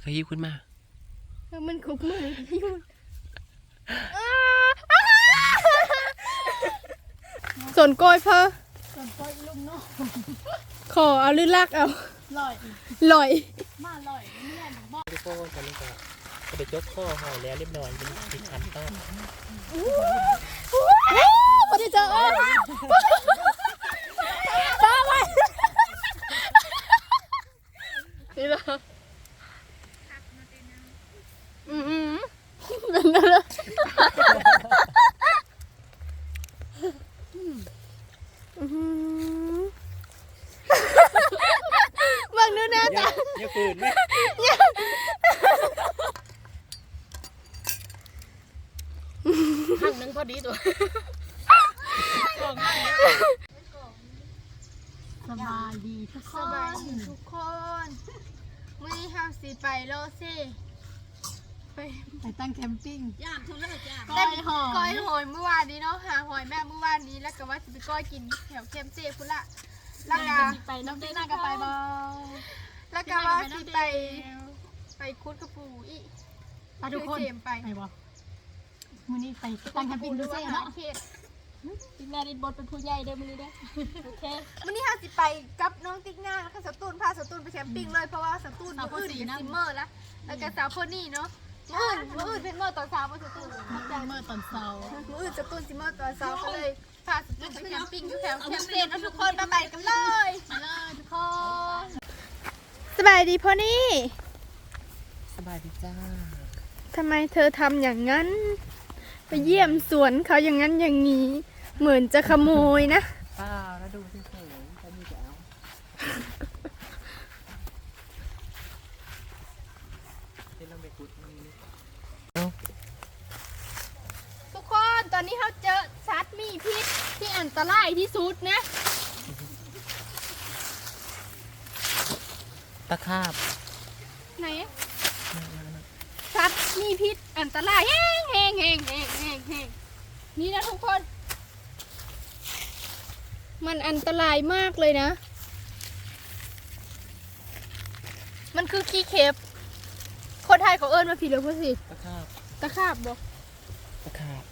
เคยยิ้วขึ้นมาเออมันคุบมือพี่มันส่วนโกยเพอส่วนก้อยลุงเนาะขอเอาลื่นลากเอาลอย ลอย มาลอยนี่แหละบอกทุกคนตอนนี้ก็จะไปยกข้อหอยแล้วเรียบร้อยเป็นติดชั้นต้นพอดีเจอเอ้ยป้าไปนี่เหร อืมอืมเป็นอะไรอื้อหือบางดูนะจ๊ะย่าฝืนไหมข้างนึงพอดีตัวสบายดีทุกคนสบายดีทุกคน มือเฮาสิไปโลซี่ ไปไปตั้งแคมปิ้งย่ามทุเลิศย่ามก้อยหอมก้อยหอยเมื่อวานนี้เนาะหาหอยแม่เมื่อวานนี้แล้วก็ว่าสิไปก้อยกินแถวเข้มเซ่พุ่นละแล้วก็ไปน้ำดีน่าก็ไปบอแล้วก็ว่าสิไป ไปคุดกระปูอีกไปทุกคนเจมส์ไปไปบอมื้อนี้ไปตั้งแคมปิ้งดูเซ่เนาะเขตทีมงานอินบทเป็นผู้ใหญ่เด้อมื้อนี้เด้อโอเคมื้อนี้เฮาสิไปกับน้องติ๊กง่างแล้วก็สตูนพาสตูนไปแคมปิ้งเลยเพราะว่าสตูนสาวมื้ออื่นโพสีเป็นนะซิมเมอร์แล้วแล้วก็สาวโพนี่เนาะ มื้ออื่นมื้ออื่นเป็นเมอร์ตอนเช้ามื้อสตูนนักแดงเมื่อตอนเช้ามื้ออื่นสตูนซิมเมอร์ตอนเช้าก็เลยพาสตูนไปแคมปิ้งอยู่แถวแคมเปญนะทุกคนมาไปกันเลยไปเลยทุกคนสบายดีพ่อนี่สบายดีจ้าทำไมเธอทำอย่างนั้น ไปเยี่ยมสวนเขาอย่างนั้นอย่างนี้ เหมือนจะขโมยนะ เปล่าแล้วดูเฉยๆจะมีแต่เอาเดี๋ยวเราไปขุดมันนี่ ทุกคนตอนนี้เขาเจอสัตว์มีพิษที่ อันตรายที่สุดนะ ตะขาบไหนสัตว์มีพิษอันตรายแห้งแห้งแห้งแห้งแห้งแห้งนี่นะทุกคน มันอันตรายมากเลยนะ มันคือขี้เข็บคนไทยเขาเอิ้นมาผิดเลยพ่อสิ ตะขาบตะขาบบอกตะขาบ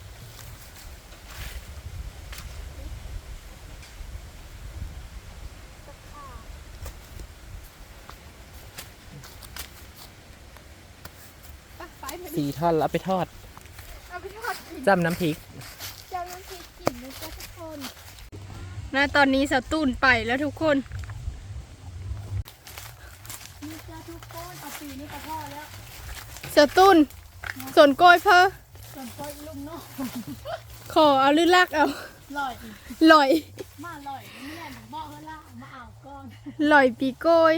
ไปไปไป สีทอดแล้วเอาไปทอดเอาไปทอดกินจำน้ำพริก เจ้าน้ำพริกกินเลยจ้าทุกคนนะตอนนี้สตูนไปแล้วทุกคน นี่จ้าทุกคนเอาปีนี้ก็พอแล้วสตูนส่วนโกยเพอส่วนก้อยลุงเนาะขอเอาลื่นลากเอาลอยลอยมาลอยนี่แหละบอกเวลามาเอาก่อนลอยปีโกย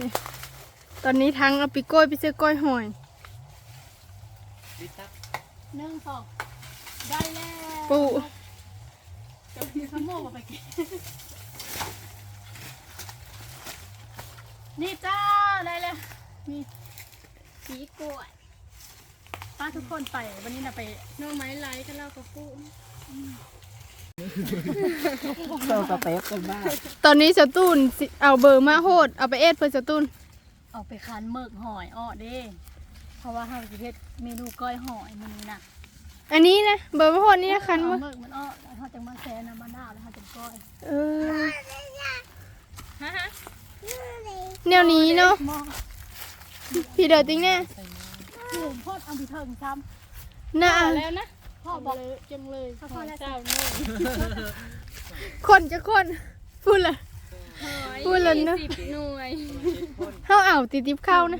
นี่ตอนนี้ทั้งเอาปีโกยไปซื้อก้อยหอย หนึ่งสองได้แล้วปูจะมีขโมยมาไปกินนี่จ้าได้เลยมีสีกล้วยป้าทุกคนไปวันนี้นะไปน้องไม้ไล่กันเล่ากับปูโซสเต็ปกันบ้างตอนนี้สตูนสิเอาเบอร์มาโหดเอาไปเอ็ดเพื่อสตูนเอาไปคันเมิกหอยอ้อเด้ เพราะว่าเราจะเฮ็ดเมนูก้อยหอยมื้อนี้นะอันนี้นะเบอร์มาโหดนี่นะคันเอามาเมิกมันอ้อแล้วเขาจะมาแซนน้ำมะนาวแล้วเขาจะก้อยเออแนวนี้เนาะหม้อพี่เดอติ้งแน่หมูพอดเอาไปเถิงซ้น่าแล้วนะำพ่อบอกจังเลยพ่อแล้วเจ้าเนื้อคนจะคนพูดละพูดแล้วเนอะสิบหน่วยเขาเอาติดติบเข้านะ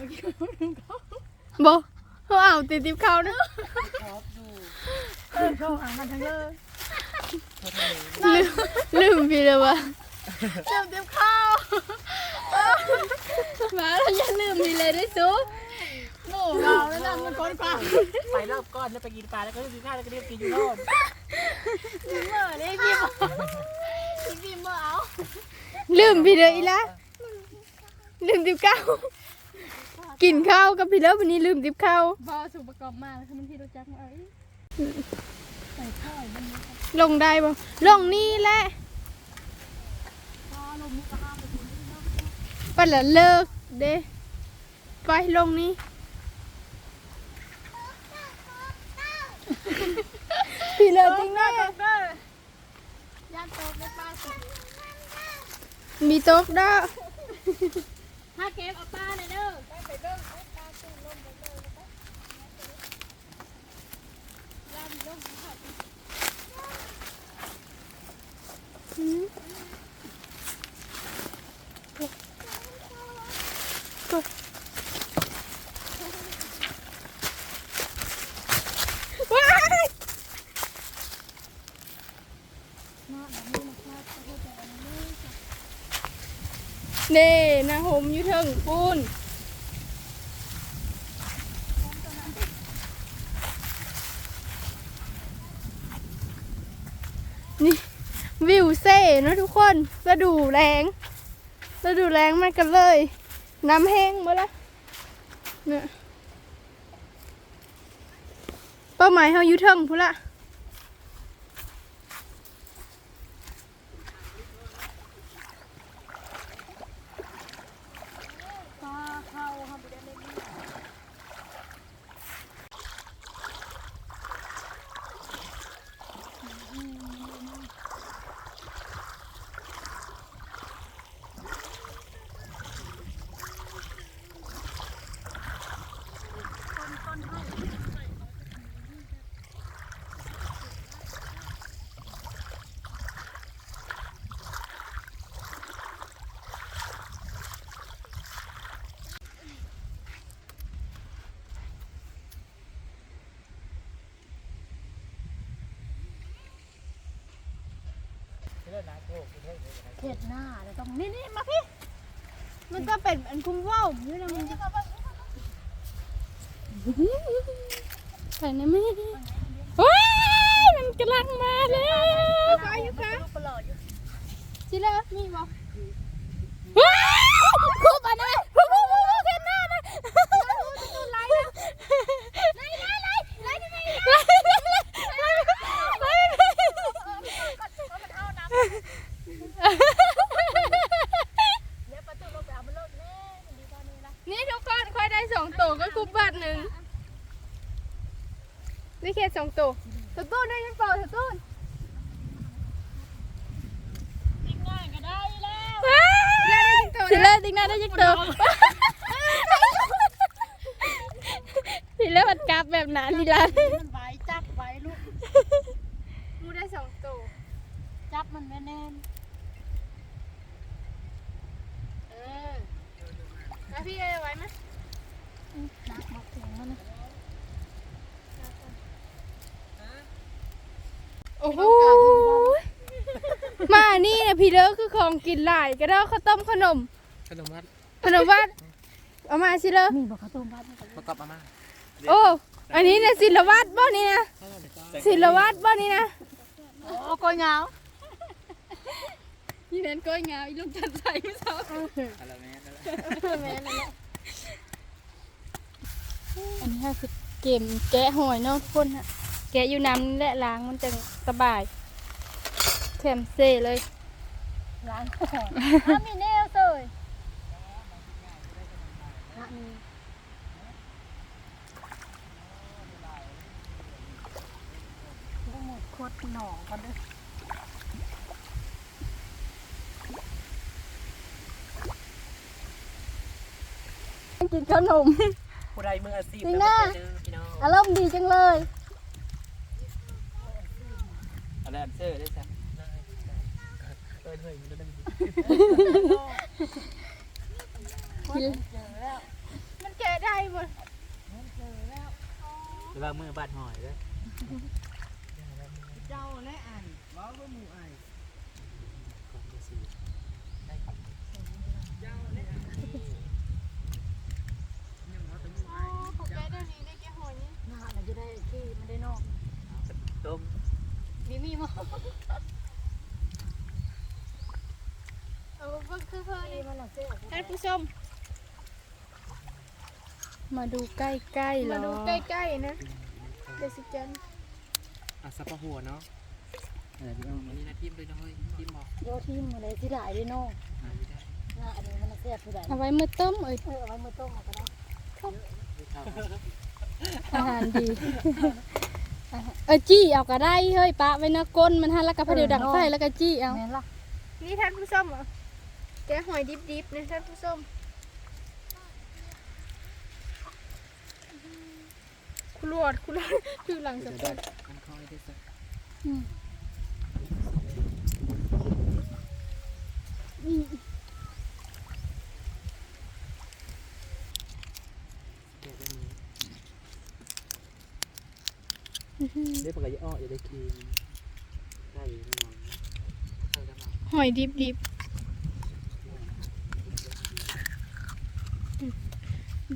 บอเขาเอาติดติบเข้านะเออเขาอ่านกันทั้งเลยลืมลืมพี่เลยวะลืมติบเข้ามาเราอย่าลืมนี่เลยได้ซุปหมูเราแล้วนั่นมันก้อยปลาไปรอบก้อนแล้วไปกินปลาแล้วก็กินข้าวแล้วก็เรียกกินอยู่โน่นเมื่อได้พี่บอกพี่เมื่อเอาลืมพี่เลยอีละลืมติบเข้า กินข้าวกับพี่แล้ววันนี้ลืมติบเข้าบอสุปประกอบมาแล้วคือมันที่รู้จักมาเอ้ยใส่ข้าวมันลงได้บ่ลงนี่แหละพอลงมุกกระห้าไปถึงปันละเลิกเด้ไปลงนี่พี่เลิศจริงนะย่านโตกได้ป้าสิมีโต๊ะด้าถ้าเก็บเอาป้าเลยเด้อ nè นาหมอยู่เทิงปูน ฤดูแรงฤดูแรงมันกันเลย น้ำแห้งหมดละเนี่ยเป้าหมายเขาอยู่เทิงพุ่นละ ป้าเข้าเข้าไปได้เลย เรื่องน้ำโคกเรื่องนี้นะเห็ดหน้าเดี๋ยวต้องนี่นี่มาพี่ มันก็เป็นอันคุ้มว่าวอยู่นะมันใส่ในมือว้ายมันกำลังมาแล้ว โอ้โหมานี่นะพี่เลิศคือของกินหลายก็ได้ข้าวต้มขนม ขนมวัดขนมวัดเอามาสิเลิศมีบอกข้าวต้มบ้านมันก็ประกอบอาม่าโอ้อันนี้นะศิลวัตบ่นี่นะศิลวัตบ่นี่นะโอ้โกยเหงาพี่แมนก้อยงามอีลูกจันใส่ไม่ชอบอะไรแม่นั่นแหละแม่นั่นแหละอันนี้คือเกมแกะหอยเนาะทุกคนฮะ แกะอยู่น้ำและล้างมันจะสบายแถมเซ่เลยร้านของอ้ามีแนวเสยพระนี่ต้องหมดขวดหนองกันด้วยกินขนมผู้ใดมืออาชีพนี่นะเจอพี่น้องอารมณ์ดีจังเลย อะไรอั นเซอร์ได้จ้ะเออเฮ้ยมันจะได้ดีมันแกะได้หมดหรือว่ามือบาดหอยเด้อเจ้าและอันว้าวก็มูไอของดีสิได้ครับผมแกะเดี๋ยวนี้ได้แกะหอยนี่หน้าเราจะได้ที่มันได้นอกต้ม มีมีมั้งเอาเบิ่งคือเพิ่นที่มันหลังเสื้อท่านผู้ชมมาดูใกล้ๆมาดูใกล้ๆนะเดซิจันอะสับปะหัวเนาะอะไรพี่น้องวันนี้นะทีมเลยนะเฮ้ยทีมบอกโยทีมอะไรที่ได้ได้นอกมาไม่ได้หน้าอันนี้มันเสื้อผู้ใดเอาไว้มือต้มเอ้ยเออเอาไว้มือต้มเอาก็ได้อาหารดี เออจี้เอาก็ได้เฮ้ยปะไว้นะก้นมันหันแล้วก็พอเดียวดังไฟแล้วก็จี้เอานี่ท่านผู้ชมเหรอแกะหอยดิบๆนะท่านผู้ชมคุรวดคุรวดคือหลังสะจะพได้ดอันคอยได้สัก เดี๋ยวจะมี ได้ปกติอ้ออย่าได้กินได้อยู่แน่นอนเอาได้ปะหอยดิบๆ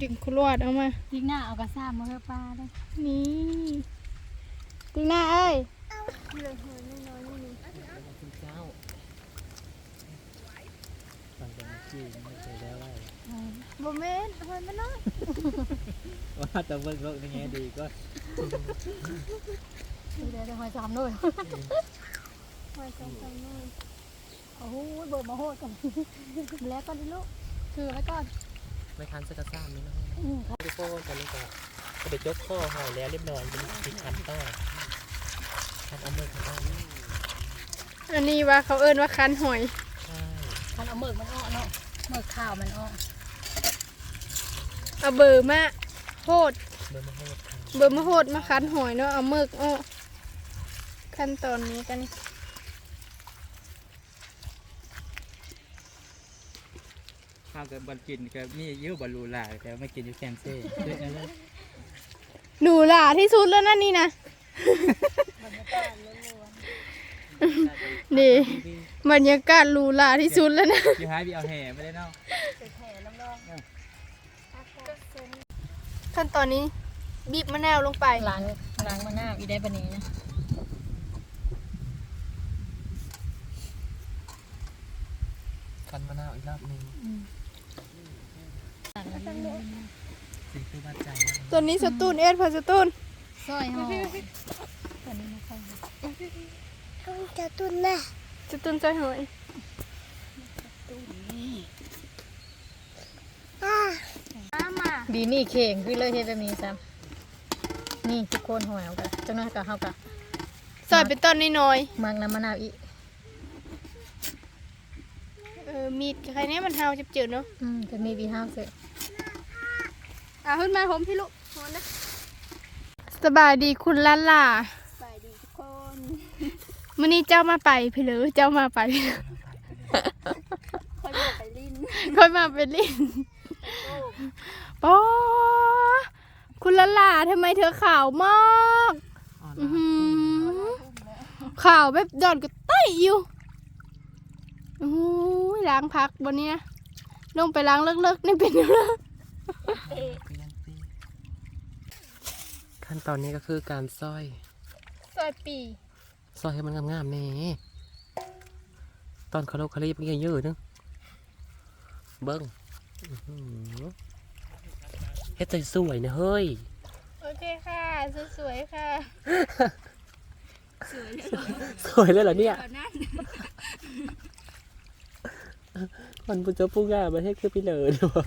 ดึงคุรวดเอามายิงหน้าเอากระซ่ามาเพื่อปลาได้นี่ติ๊งหน้าเอ้ย คุณเจ้าฟัง จากเมื่อกี้ไม่เคยได้ว่าโมเมนต์หอยมันน้อยว่าแต่เบิ่งโลกในแง่ดีก็เดี๋ยวจะมาจำด้วยหอยสองสามน้อยโอ้โหเบิร์มาโหดกันแล้วก็ดิลูกคือไว้ก่อนไม่ทันสักกระซ่ามนี่นะทุกคนตอนนี้ก็ก็ไปจกข้อหอยแล้วเรียบร้อยเป็นติดคันต่อคันเอามือคันเอาอันนี้ว่าเขาเอิ้นว่าคันหอยใช่มันเอาหมึกมันออกเนาะ หมึกข้าวมันออกเอาเบอร์มาโหดเดินมาให้ครับเบอร์มาโหดมาคันหอยเนาะเอาเมือกอ้อขั้นตอนนี้กันนี่ข้าวกับบอลกินก็มีเยอะบอลลูลาแต่ไม่กินอยู่แคนเซ่ด้วยกันเลยหนูหล่าที่สุดแล้วนั่นนี่นะ นี่บรรยากาศหรูหราที่สุดแล้วนะอยู่หายพี่เอาแห่ไม่ได้เนาะขั้นตอนนี้บีบมะนาวลงไปล้างล้างมะนาวอีได้ปะนี้นะคันมะนาวอีกรอบหนึงสิ่งคือบ้านใจนะตัวนี้สตูนเอสพอสตูนซอยห่อตัวนี้ไม่ค่ อยจะตุนนะสตูนใจหอยมาดีนี่เข่งคือเลยเฮ็ดแบบนี้ซ้ำนี่ทุกคนหอยเอากันจังนั้นก็เฮาก็ซอยเป็นต้นน้อยมักน้ำมะนาวอีกๆเออมีดกับใครเนี่ยมันเฮาจะเจืดเนาะอืมจะมีบีห้าวเสร็จอะขึ้นมาผมพี่ลูกโหนะสบายดีคุณลันล่ะสบายดีทุกคน มื่อนี้เจ้ามาไปพี่เหลือเจ้ามาไปพี่เหลือค่อยบอกไปลิ้นค่อยมาไปเล่นปอคุณละล่าทำไมเธอขาวมากอ๋ออื้อหือขาวแบบดอนก็ใต้อยู่โอ้ยล้างพักบนนี้นะลงไปล้างเลิกๆนี่เป็นอยู่แล้วขั้นตอนนี้ก็คือการซอยซอยปี ซอยให้มันงามๆแน่ตอนเขาโลคารีบเยอะๆนึงเบิ้งอื้อหือเฮ็ดใจสวยนะเฮ้ย โอเคค่ะ สวยๆค่ะ สวยเลยเหรอเนี่ยตอนนั้นมันปุจจาปูงาประเทศคือพี่เหลอดีวะ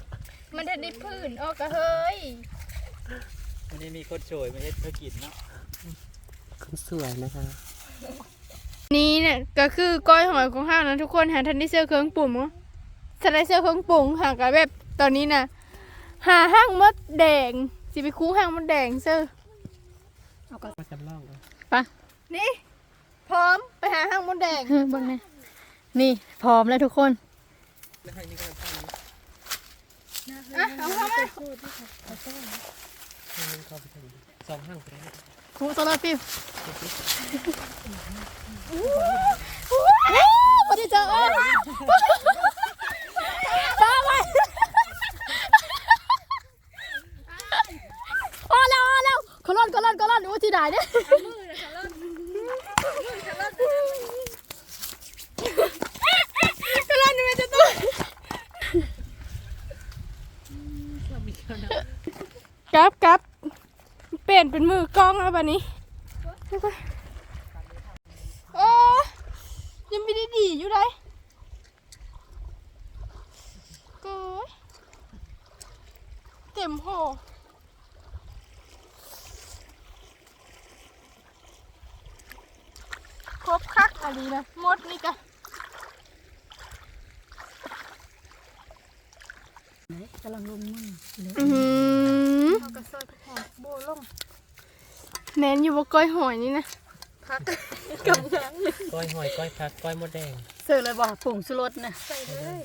มันจะได้ผื่นออกกระเฮ้ยวันนี้มีคนโชยมาเฮ็ดเพื่อกินเนาะคนสวยนะคะ นี่เนี่ยก็คือก้อยหอยของห้างนะทุกคนหาทันได้เสื้อเครื่องปุ่มมั้งสไลด์เสื้อเครื่องปุ่มหากับแบบตอนนี้นะหาห้างมดแดงสิไปคู่ห้างมดแดงเสื้อมาจำลองเอาไปะนี่พร้อมไปหาห้างมดแดงเบิ่งแม่นี่พร้อมแล้วทุกคนแล้วให้นี่ก็ทำอะเอาเข้ามาให้มันเข้าไปทำสองห้างไป ได้ครูโซลาร์ฟิลพอดีเจอ บบนี้โออยังไม่ได้ดีอยู่เลยก็เต็มโหครบคักอะไรนะหมดนี่กัะกำลังลงมือเลยเขากระซอยกระแทกโบล่ง แมนอยู่บ่ก้อยหอยนี่นะพักก้อยหอยก้อยผักก้อยมดแดงเสิร์ฟเลยบ่ผงชูรสนะ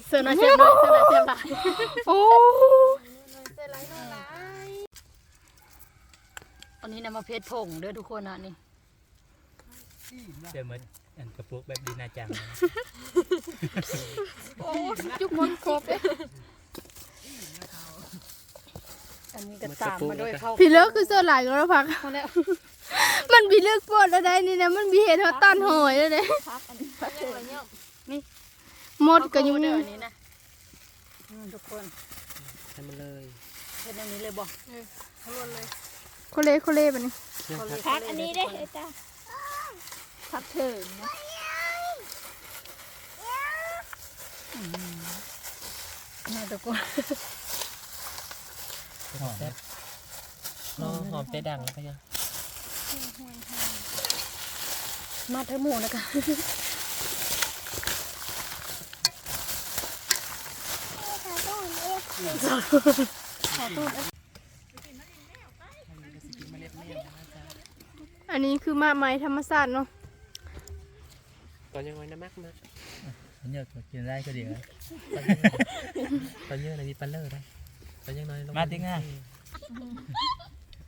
เสิร์ฟหน่อยเสิร์ฟหน่อยเสิร์ฟหน่อยเสิร์ฟหน่อยโอ้อันนี้นะมาเพชรผงเด้อทุกคนนะนี่เดี๋ยวมันอันกระปุกแบบดีน่าจังจุกมดครบเด้ อันนี้ก็ตามมาด้วยเข้าพี่เลิกคือโซนหลายก็แล้วพักมาแล้วมันพี่เลิกปวดแล้วได้นี่นะมันมีเห็ดเขาต้านหอยแล้วเด้พักอันนี้พักเถิงหมดก็อยู่เด้นี่ออันนี้นะอืมทุกคนทำมาเลยเพชรอันนี้เลยบ่โคเลโคเลแบบนี้เชื่อมครับพักอันนี้เด้ไอ้ตาพักเถิงนะนี่ทุกคน แซ่บหอมหอมเตะดังแล้วก็ยังมาเธอหมูนะคะอันนี้คือมาไม้ธรรมศาสตร์เนาะตอนยังไงนะมากมากมันเยอะกว่ากินได้ก็เดี๋ยวตอนเยอะเลยมีปันเลอร์ได้ ตอนยังน้อยลงมาติ๊งอะ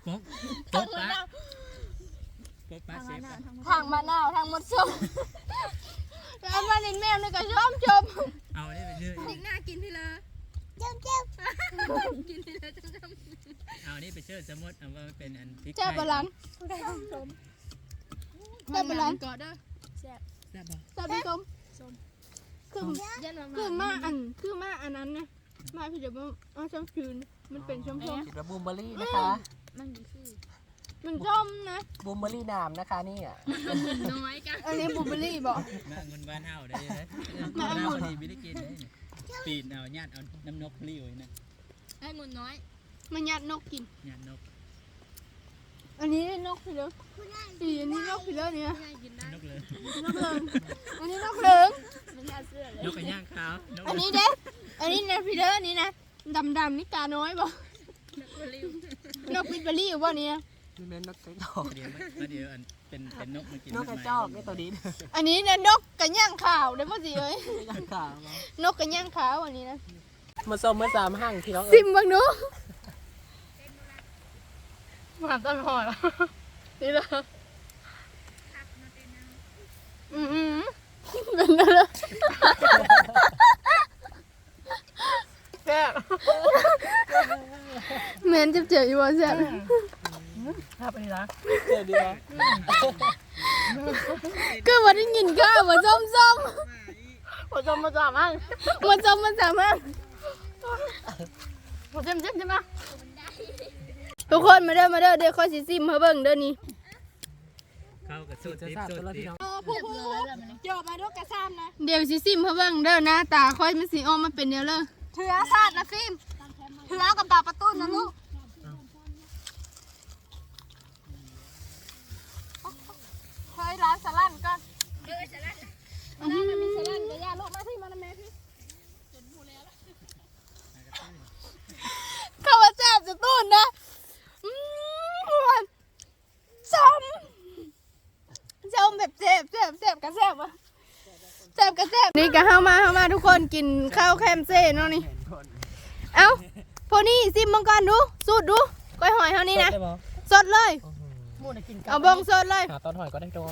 ป๊บป๊บปะป๊บปะเซฟปะทางมะนาวทางมดส้มแล้วมานินแมวนี่ก็ชอบชมเอาได้ไปเรื่อยหน้ากินพี่เลยเอานี่ไปเชิญสมมติเอาว่าเป็นอันพริกไทเจ้ายบาลังเจ้าบาลังกอดเด้อแซ่บปะเจ้าพี่ชมคือคือมาอันคือมาอันนั้นนะ มาพี่เดี๋ยวมาเอาชมคืนมันเป็นชมชมกินบูมเบอรี่นะคะมันมีชื่อมันชมนะบูมเบอรี่น้ำนะคะนี่อะน้อยกันอันนี้บลูเบอร์รี่บอกมาเงินบ้านเฮาได้เลยบ้านเฮาพอดีไม่ได้กินเลยปีนเอาญาติเอาน้ำนกพลิ้วนะไอ้หมุนน้อยมันยัดนกกินญาตินก อันนี้นกพี่เด้อสีอันนี้นกพี่เด้อเนี่ยง่ายกินได้นกเลยนกเหลืองอันนี้นกเหลืองนกกระย่างขาวอันนี้เด้ อันนี้นะพี่เด้ออันนี้นะดำดำๆนี่กาน้อยบอกนกพิษเบอร์รี่อยู่บ่เนี่ยนี่เป็นนกกระจอกเดี๋ยวมาเดี๋ยวอันเป็นเป็นนกมากินนกกระจอกนี่ตัวนี้อันนี้นะนกกระย่างขาวเด้อพ่อสิเอ้ยยังขาวนกกระย่างขาวอันนี้นะมาส้มเมื่อสามห้างที่น้องเอิซิญมเบังดูมาต้นหอยนี่เลยอืมอืมเป็นอะไร แซ่บแมนจะเจ็บอยู่บ่แซ่บครับอันนี้นะเจอดีไหมก็ว่าได้ยินข้าวว่าส้มส้มผมจะมาจับมั้งๆว่าส้มมันสามารถผมเจ็มเจ็มใช่ไหมทุกคนมาเด้อมาเด้อเดี๋ยวค่อยสิซิมเฮาเบิ่งเด้อนี่เข้ากับสูตรจะติ๊บทราบสูตตัวรแล้วติ๊พี่บน้องอ๋อผู้ผู้เจาะมาด้วยกระซ้ำนะเดี๋ยวสิซิมเฮาเบิ่งเด้อหน้าตาค่อยมันสิออกมาเป็นแนวเลยเถือซาดนะฟิล์มเถือกับตาประตูนะลูกเคยร้านสลัดก่อนเออจะได้อันนี้มันมีสลัดกับยาลูกมาที่มาแม่พี่ข้าวแซ่บจะตูนนะอืมส้มส้มแบบแซ่บแซ่บแซ่บกระแซ่บอะ แซ่บกระแซ่บนี่ก็เข้ามาเข้ามาทุกคนกินข้าวแคมเซ่เนาะนี่ เอ้าพวกนี้ซิมมังกรดูสูตรดูก้อยหอยเท่านี้นะได้ปะสดเลยหมูน่ะกินกับเอาเบงสดเลย หาตอนหอยก็ได้ตัว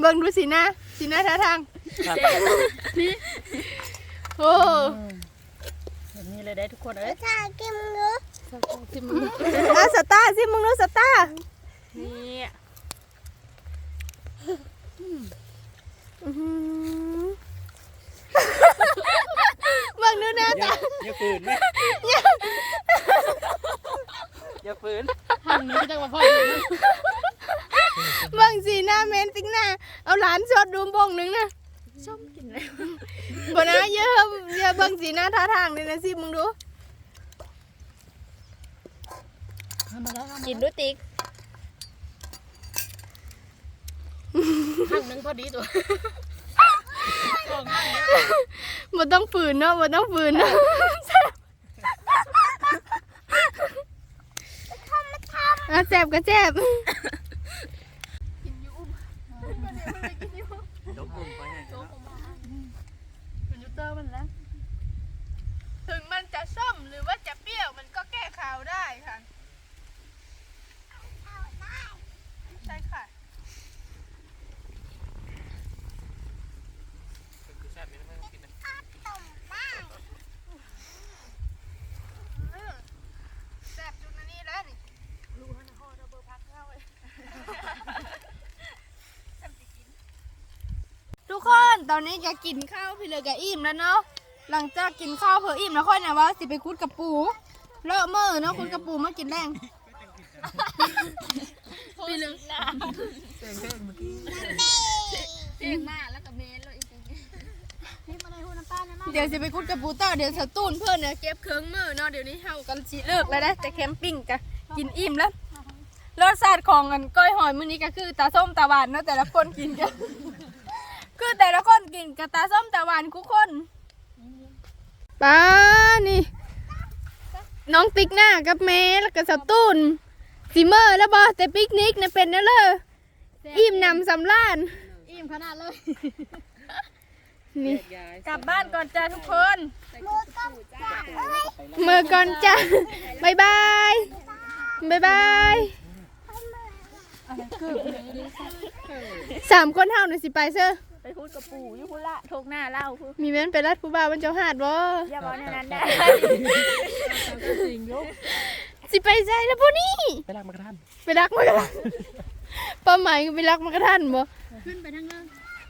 เบิ่งดูสีหน้าสีหน้าท่าทาง โอ้แบบนี้เลยได้ทุกคนเอ้ยอาสตาร์ซิมึงดูสตาร์ นี่อื้อหือเบิ่งดูหน้าตาอย่าฝืนไหมอย่าฝืนทางนี้ก็จะมาพ่อเบิ่งสีหน้าเมนติ๊งหน้า เอาหลานสดดูบงหนึงนะส้มกินเลยบ่นะเยอะเยอะเบิ่งสีหน้าท่าทางเลยนะซิมึงดูทำมาแล้วกินด้วยติ๊ก ข้างหนึงพอดีตัวบ่ต้องฝืนเนาะบ่ต้องฝืนเนาะอะแซ่บก็แซ่บยกอุ้มไปให้เนาะมันยูเตอร์มันแล้ว ถึงมันจะส้มหรือว่าจะเปรี้ยวมันก็แก้ขาวได้ค่ะใช่ค่ะ แซ่บจุดนี้แล้วนี่ ทุกคนตอนนี้จะกินข้าวพี่เลยกับอิ่มแล้วเนาะหลังจากกินข้าวเพื่ออิ่มแล้วค่อยนะว่าสิไปคุดกับปูเลอะเมื่อเนาะคุดกับปูมากินแรงพี่เลยเพลงมาแล้วก็เมนเลยอีกทีนี่มาเลยหูน้ำตาลนะเดี๋ยวสิไปคุดกับปูต่อเดี๋ยวสตูนเพื่อนเนี่ยเก็บเครื่องมือเนาะเดี๋ยวนี้เฮากันสิเลิกแล้วนะจะแคมปิ้งกันกินอิ่มแล้วรสชาติของอันก้อยหอยมื้อนี้ก็คือตาส้มตาหวานเนาะแต่ละคนกินกัน คือแต่ละคนกินกับตาส้มตาหวานทุกคนป้านี่ น้องติ๊กหน้ากับเมย์แล้วก็สตูนซิเมอร์แล้วบอแต่ปิกนิกเนี่ยเป็นแล้วเลยอิ่มหนำสำราญอิ่มขนาดเลยนี่กลับบ้านก่อนจ้าทุกคนมือก่อนจ้ะบายบายบายบายสามคนเท่าหน่อยสิไปเซอร์ ไปพูดกับปู่อยุคุละทกหน้าเล่าพูดมีแม่นไปรัดผู้บ่าวมันเจ้าหาดบ่อย่าบอกในนั้นได้สิไปใจแล้วพวกนี้ไปลากมากระทันไปรักมันกระทันป้าหมายก็ไปรักมันกระทันบ่ขึ้นไปทั้งนั้น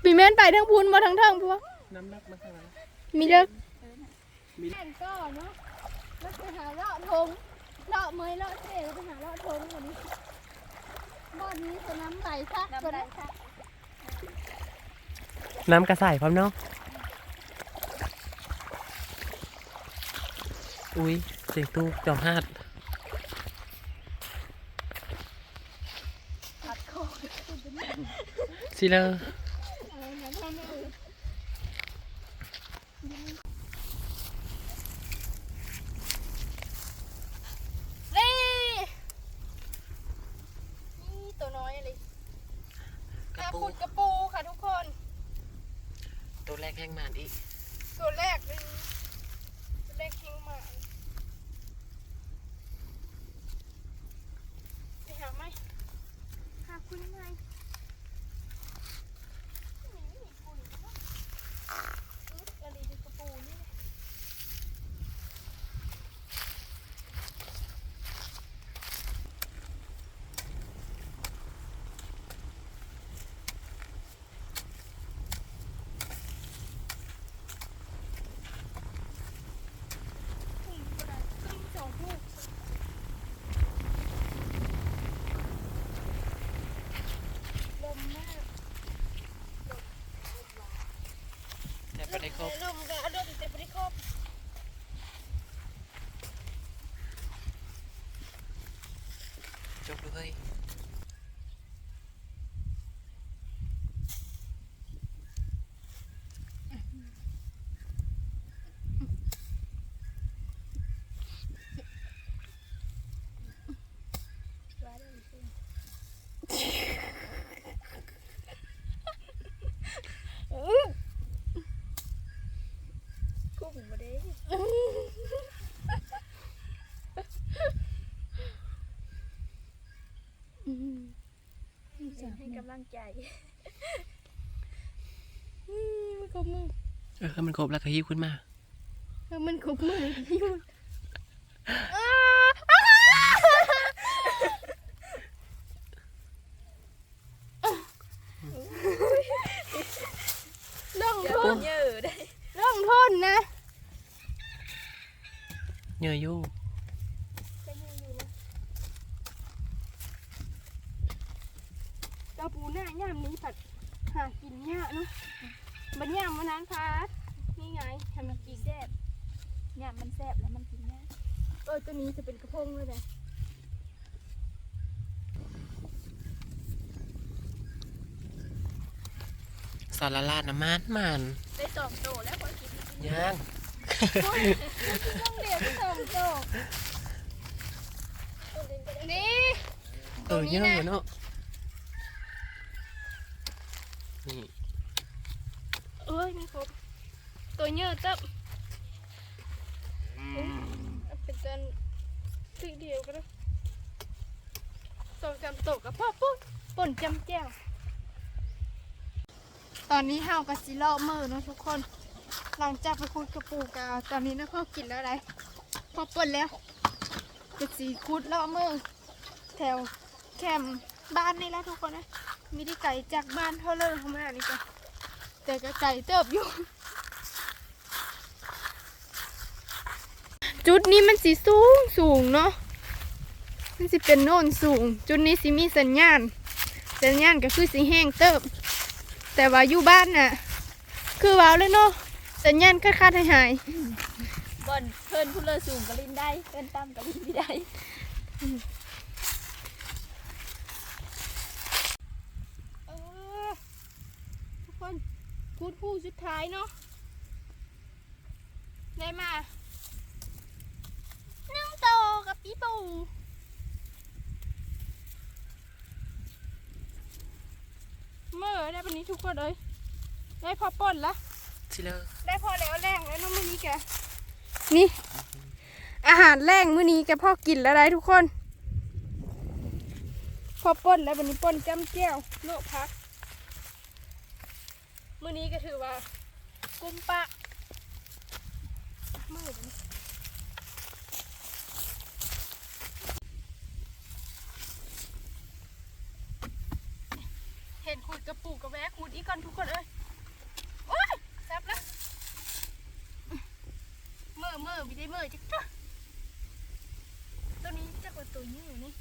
มีแม่นไปทั้งพูนบ่ทั้งเทิงพวกน้ำลักมาข้างหลังมีเลิกแม่นก็เนาะแล้วไปหาเลาะทงเลาะเมยเลาะเท่ไปหาเลาะทงวันนี้บ้านนี้จะน้ำไหลซักก็ได้ น้ำกระใส่พร้อมเนาะ อุ้ยเสียงตู้จอมหาดสิเลย นี่นี่ตัวน้อยเลยกระปุดกระปูค่ะทุกคน ตัวแรกแห้งมานอีก ตัวแรกเลยตัวแรกคิงหมาไปหาไหมหาคุณไหมนี่มีคุณเนอะอุ๊ยอะไรดูกระปูนี่เลย แต่ไปในครบลมกับอารมแต่บริครบ จบเลยอืม ให้กำ ลังใจนี่มันครบมือเออมันครบแล้วก็หิ้วขึ้นมาเออมันครบมือที่มันล่องทน เยอะได้ ล่องทนนะ เหนื่อยอยู่ กระปูหน้าย่ามนี้ผัด หากินยากเนาะบันย่ามวันนั้นพานี่ไงทำมากินแซ่บเนี่ยมันแซ่บแล้วมันกินง่ายเออตัวนี้จะเป็นกระพงเลยนะสอนละลาดน้ำมันมันได้สองโตแล้วคนกินย่างต้องเดียวที่สองโตนี่ตัวเยอะเนาะ นี่เอ้ยมีครบตัวเยอะจับเอาเป็นจานสีเดียวก็ได้สองจำตกกับพ่อปุ๊บป่นจำแก้วตอนนี้เฮากับซิเลาะมือเนาะทุกคนหลังจากไปคุยกับปู่กาตอนนี้นะพ่อกินแล้วอะไรพอป่นแล้วจะสีคุดเลาะมือ แถวแคมป์บ้านนี่แหละทุกคนนะ มีที่ไก่จากบ้านเท่าเลยเข้ามานี่จ้ะแต่ก็ไก่เติบอยู่ จุดนี้มันสีสูงสูงเนาะมันสิเป็นโน่นสูง จุดนี้สิมีสัญญาณ สัญญาณก็คือสีแห้งเติบ แต่ว่าอยู่บ้านน่ะ คือว้าวเลยเนาะสัญญาณคาดๆหายบอนเพิ่นพูดเลยสูงกระลินได้เพิ่นต่ำกระลินไม่ได้ ๆเออทุกคน พูดคู่สุดท้ายเนาะได้มานึ่งโตกับพี่ปูเมื่อได้วันนี้ทุกคนเลยได้พอป่นละชิเลอได้พอแล้วแรงแล้วเน้องมื้อนี้แกนี่ อาหารแรงมื้อนี้แกพ่อกินแล้วได้ทุกคน พอป่นแล้ววันนี้ป่นจ้ำเจียวโลกพัก มื้อนี้ก็ถือว่า กุ้มปะมืดนะเห็นขุดกระปูกระแวะขุดอีกก่อนทุกคนเอ้ย โอ้ยแซ่บแล้วเมื่อเมื่อไม่ได้เมื่อจักจ้ะตัวนี้จักว่าตัวนี้อยู่นี่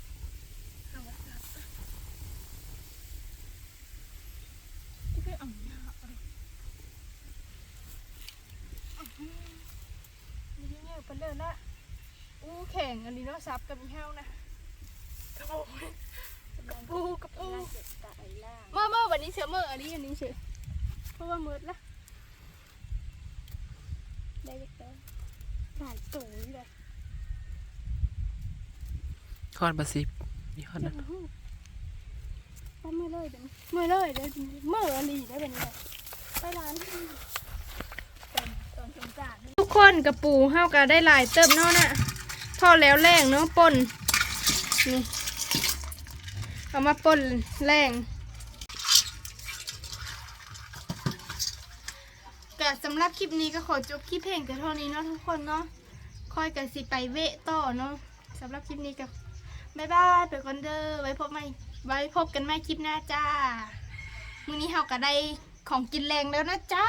เอาวะครับที่ไปเอาหน้าเอาดิอื้อหือมีที่เนะ อู้แข่งอันนี้เนาะซับกับมีเฮานะกระโปงกระปูกระปูเมื่อเมื่อวันนี้เชื่อเมื่ออันนี้อันนี้เชื่อเพราะว่ามืดละได้เล็กน้อยหลายตัวเลยฮอดบาซิบมีฮอดนะก็ไม่เลยเดี๋ยวไม่เลยเดี๋ยวเมื่ออันนี้ได้เป็นไงไปร้าน ตอนสงสาร ทุก คนกระปูเฮาก็ได้หลายเติมเนาะน่ะพอแล้วแรงเนาะป่นนี่เอามาป่นแรงก็สำหรับคลิปนี้ก็ขอจบคลิปเพลงแต่เท่านี้เนาะทุกคนเนาะค่อยกันสิไปเวะต่อเนาะสำหรับคลิปนี้ก็บ๊ายบายไปก่อนเด้อไว้พบใหม่ไว้พบกันใหม่คลิปหน้าจ้ามื้อนี้เฮาก็ได้ของกินแรงแล้วนะจ้า